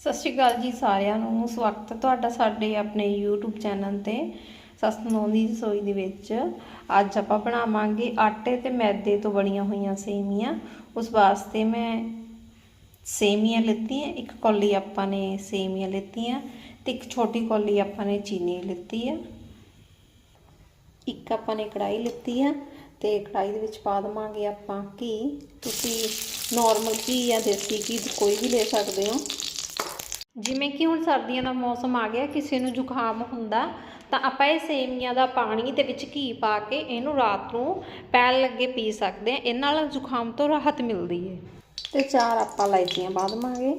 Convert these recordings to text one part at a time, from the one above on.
ਸਤਿ ਸ਼੍ਰੀ ਅਕਾਲ ਜੀ ਸਾਰਿਆਂ ਨੂੰ। ਸਵਾਗਤ ਹੈ ਤੁਹਾਡਾ ਸਾਡੇ ਆਪਣੇ YouTube ਚੈਨਲ ਤੇ ਸਸਨੋਂ ਦੀ ਰਸੋਈ ਦੇ ਵਿੱਚ। ਅੱਜ ਆਪਾਂ ਬਣਾਵਾਂਗੇ ਆਟੇ ਤੇ ਮੈਦੇ ਤੋਂ ਬਣੀਆਂ ਹੋਈਆਂ ਸੇਮੀਆਂ। ਉਸ ਵਾਸਤੇ ਮੈਂ ਸੇਮੀਆਂ ਲਿੱਤੀਆਂ, ਇੱਕ ਕੌਲੀ ਆਪਾਂ ਨੇ ਸੇਮੀਆਂ ਲਿੱਤੀਆਂ ਤੇ ਇੱਕ ਛੋਟੀ ਕੌਲੀ ਆਪਾਂ ਨੇ ਚੀਨੀ ਲਿੱਤੀ ਹੈ ਇੱਕ ਆਪਾਂ ਨੇ ਕੜਾਈ ਲਿੱਤੀ ਆ ਤੇ ਕੜਾਈ ਦੇ ਵਿੱਚ ਪਾ ਦਵਾਂਗੇ ਆਪਾਂ ਘੀ। ਤੁਸੀਂ ਨਾਰਮਲ ਘੀ ਜਾਂ ਦੇਸੀ ਘੀ ਕੋਈ ਵੀ ਲੈ ਸਕਦੇ ਹੋ। ਜਿਵੇਂ ਕਿ ਹੁਣ ਸਰਦੀਆਂ ਦਾ ਮੌਸਮ ਆ ਗਿਆ, ਕਿਸੇ ਨੂੰ ਜ਼ੁਕਾਮ ਹੁੰਦਾ, ਤਾਂ ਆਪਾਂ ਇਹ ਸੇਮੀਆਂ ਦਾ ਪਾਣੀ ਦੇ ਵਿੱਚ ਘੀ ਪਾ ਕੇ ਇਹਨੂੰ ਰਾਤ ਨੂੰ ਪੈਣ ਲੱਗੇ ਪੀ ਸਕਦੇ ਆ ਇਹ ਨਾਲ ਜ਼ੁਕਾਮ ਤੋਂ ਰਾਹਤ ਮਿਲਦੀ ਹੈ ਤੇ ਚਾਰ ਆਪਾਂ ਇਲਾਇਚੀਆਂ ਪਾ ਦਵਾਂਗੇ।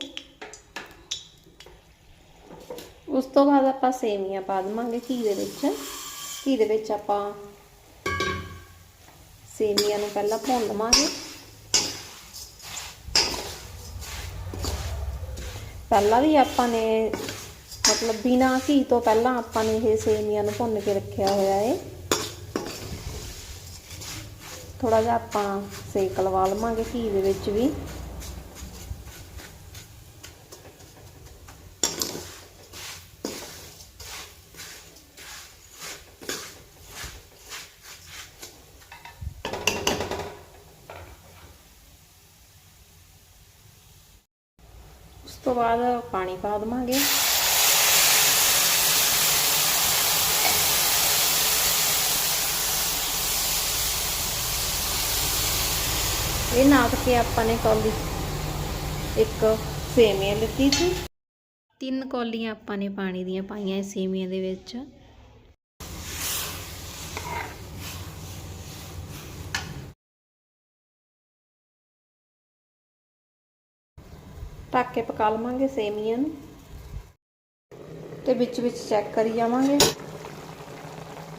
ਉਸ ਤੋਂ ਬਾਅਦ ਆਪਾਂ ਸੇਮੀਆਂ ਪਾ ਦਵਾਂਗੇ ਘੀ ਦੇ ਵਿੱਚ। ਘੀ ਦੇ ਵਿੱਚ ਆਪਾਂ ਸੇਮੀਆਂ ਨੂੰ ਪਹਿਲਾਂ ਭੁੰਨ ਲਵਾਂਗੇ। ਪਹਿਲਾਂ ਵੀ ਆਪਾਂ ਨੇ, ਮਤਲਬ ਬਿਨਾ ਘੀ ਤੋਂ ਪਹਿਲਾਂ ਆਪਾਂ ਨੇ ਇਹ ਸੇਮੀਆਂ ਨੂੰ ਭੁੰਨ ਕੇ ਰੱਖਿਆ ਹੋਇਆ ਹੈ ਥੋੜਾ ਜਿਹਾ ਆਪਾਂ ਸੇਕ ਲਵਾ ਲਵਾਂਗੇ ਘੀ ਦੇ ਵਿੱਚ ਵੀ। ਤੋਂ ਬਾਅਦ ਪਾਣੀ ਪਾ ਦਵਾਂਗੇ। ਇਹ ਨਾਪ ਕੇ ਆਪਾਂ ਨੇ ਕੌਲੀ ਇੱਕ ਸੇਮੀਆਂ ਲਿੱਤੀ ਸੀ। ਤਿੰਨ ਕੌਲੀਆਂ ਆਪਾਂ ਨੇ ਪਾਣੀ ਦੀਆਂ ਪਾਈਆਂ ਇਸ ਸੇਮੀਆਂ ਦੇ ਵਿੱਚ। ਢੱਕ ਕੇ ਪਕਾ ਲਵਾਂਗੇ ਸੇਮੀਆਂ ਨੂੰ। ਤੇ ਵਿੱਚ ਵਿੱਚ ਚੈੱਕ ਕਰੀ ਜਾਵਾਂਗੇ।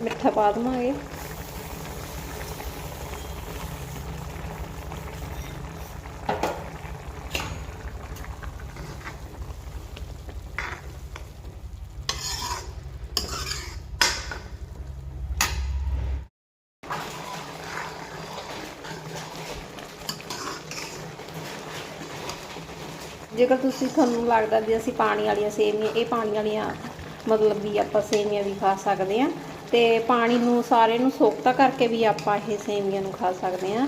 ਮਿੱਠਾ ਪਾ ਦਵਾਂਗੇ। ਜੇਕਰ ਤੁਸੀਂ ਤੁਹਾਨੂੰ ਲੱਗਦਾ ਵੀ ਅਸੀਂ ਪਾਣੀ ਵਾਲੀਆਂ ਸੇਵੀਆਂ, ਇਹ ਪਾਣੀ ਵਾਲੀਆਂ ਮਤਲਬ ਵੀ ਆਪਾਂ ਸੇਵੀਆਂ ਵੀ ਖਾ ਸਕਦੇ ਆ ਤੇ ਪਾਣੀ ਨੂੰ ਸਾਰੇ ਨੂੰ ਸੋਖਤਾ ਕਰਕੇ ਵੀ ਆਪਾਂ ਇਹ ਸੇਵੀਆਂ ਨੂੰ ਖਾ ਸਕਦੇ ਆ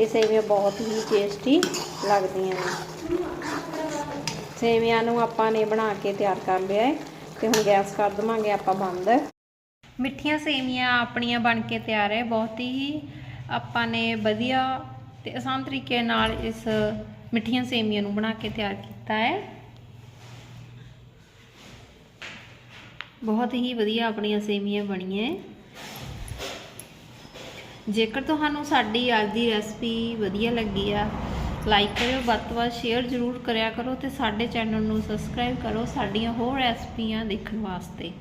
ਇਹ ਸੇਵੀਆਂ ਬਹੁਤ ਹੀ ਟੇਸਟੀ ਲੱਗਦੀਆਂ ਨੇ। ਸੇਵੀਆਂ ਨੂੰ ਆਪਾਂ ਨੇ ਬਣਾ ਕੇ ਤਿਆਰ ਕਰ ਲਿਆ ਹੈ ਤੇ ਹੁਣ ਗੈਸ ਕਰ ਦਵਾਂਗੇ, ਆਪਾਂ ਬੰਦ। ਮਿੱਠੀਆਂ ਸੇਵੀਆਂ ਆਪਣੀਆਂ ਬਣ ਕੇ ਤਿਆਰ ਹੈ, ਬਹੁਤ ਹੀ ਆਪਾਂ ਨੇ ਵਧੀਆ ਤੇ ਆਸਾਨ ਤਰੀਕੇ ਨਾਲ ਇਸ ਮਿੱਠੀਆਂ ਸੇਮੀਆਂ ਨੂੰ ਬਣਾ ਕੇ ਤਿਆਰ ਕੀਤਾ ਹੈ। ਬਹੁਤ ਹੀ ਵਧੀਆ ਆਪਣੀਆਂ ਸੇਮੀਆਂ ਬਣੀਆਂ ਜੇਕਰ ਤੁਹਾਨੂੰ ਸਾਡੀ ਅੱਜ ਦੀ ਰੈਸਪੀ ਵਧੀਆ ਲੱਗੀ ਆ, ਲਾਈਕ ਕਰਿਓ, ਵੱਧ ਤੋਂ ਵੱਧ ਸ਼ੇਅਰ ਜ਼ਰੂਰ ਕਰਿਆ ਕਰੋ ਤੇ ਸਾਡੇ ਚੈਨਲ ਨੂੰ ਸਬਸਕ੍ਰਾਈਬ ਕਰੋ ਸਾਡੀਆਂ ਹੋਰ ਰੈਸਪੀਆਂ ਦੇਖਣ ਵਾਸਤੇ।